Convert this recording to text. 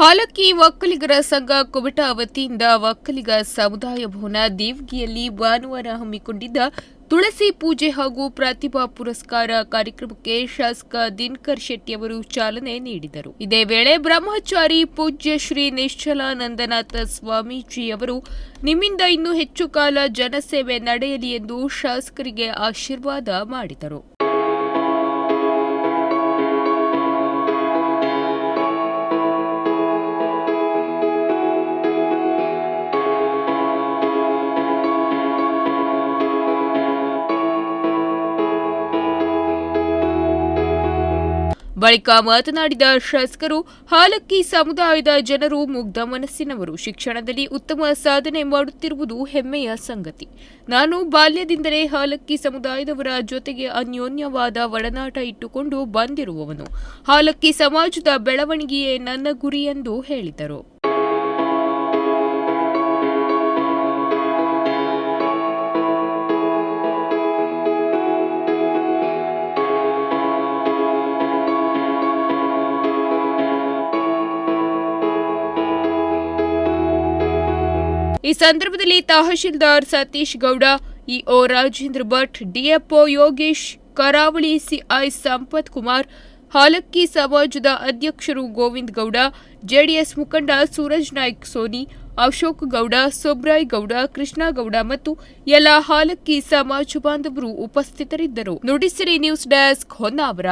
ಹಾಲಕ್ಕಿ ಒಕ್ಕಲಿಗರ ಸಂಘ ಕುಮಟಾ ವತಿಯಿಂದ ಒಕ್ಕಲಿಗ ಸಮುದಾಯ ಭವನ ದೇವಗಿಯಲ್ಲಿ ಭಾನುವಾರ ಹಮ್ಮಿಕೊಂಡಿದ್ದ ತುಳಸಿ ಪೂಜೆ ಹಾಗೂ ಪ್ರತಿಭಾ ಪುರಸ್ಕಾರ ಕಾರ್ಯಕ್ರಮಕ್ಕೆ ಶಾಸಕ ದಿನಕರ್ ಶೆಟ್ಟಿ ಅವರು ಚಾಲನೆ ನೀಡಿದರು. ಇದೇ ವೇಳೆ ಬ್ರಹ್ಮಚಾರಿ ಪೂಜ್ಯ ಶ್ರೀ ನಿಶ್ಚಲಾನಂದನಾಥ ಸ್ವಾಮೀಜಿ ಅವರು, ನಿಮ್ಮಿಂದ ಇನ್ನೂ ಹೆಚ್ಚು ಕಾಲ ಜನಸೇವೆ ನಡೆಯಲಿ ಎಂದು ಶಾಸಕರಿಗೆ ಆಶೀರ್ವಾದ ಮಾಡಿದರು. ಬಳಿಕ ಮಾತನಾಡಿದ ಶಾಸಕರು, ಹಾಲಕ್ಕಿ ಸಮುದಾಯದ ಜನರು ಮುಗ್ಧ ಮನಸ್ಸಿನವರು. ಶಿಕ್ಷಣದಲ್ಲಿ ಉತ್ತಮ ಸಾಧನೆ ಮಾಡುತ್ತಿರುವುದು ಹೆಮ್ಮೆಯ ಸಂಗತಿ. ನಾನು ಬಾಲ್ಯದಿಂದಲೇ ಹಾಲಕ್ಕಿ ಸಮುದಾಯದವರ ಜೊತೆಗೆ ಅನ್ಯೋನ್ಯವಾದ ಒಡನಾಟ ಇಟ್ಟುಕೊಂಡು ಬಂದಿರುವವನು. ಹಾಲಕ್ಕಿ ಸಮಾಜದ ಬೆಳವಣಿಗೆಯೇ ನನ್ನ ಗುರಿ ಎಂದು ಹೇಳಿದರು. ಈ ಸಂದರ್ಭದಲ್ಲಿ ತಹಶೀಲ್ದಾರ್ ಸತೀಶ್ ಗೌಡ, ಇಒ ರಾಜೇಂದ್ರ ಭಟ್, ಡಿಎಫ್ಒ ಯೋಗೇಶ್, ಕರಾವಳಿ ಸಿಐ ಸಂಪತ್ ಕುಮಾರ್, ಹಾಲಕ್ಕಿ ಸಮಾಜದ ಅಧ್ಯಕ್ಷರು ಗೋವಿಂದ್ ಗೌಡ, ಜೆಡಿಎಸ್ ಮುಖಂಡ ಸೂರಜ್ ನಾಯ್ಕ್ ಸೋನಿ, ಅಶೋಕ್ ಗೌಡ, ಸುಬ್ರಾಯ್ ಗೌಡ ಕೃಷ್ಣಗೌಡ ಮತ್ತು ಎಲ್ಲ ಹಾಲಕ್ಕಿ ಸಮಾಜ ಬಾಂಧವರು ಉಪಸ್ಥಿತರಿದ್ದರು. Nudisiri news desk Honnavar.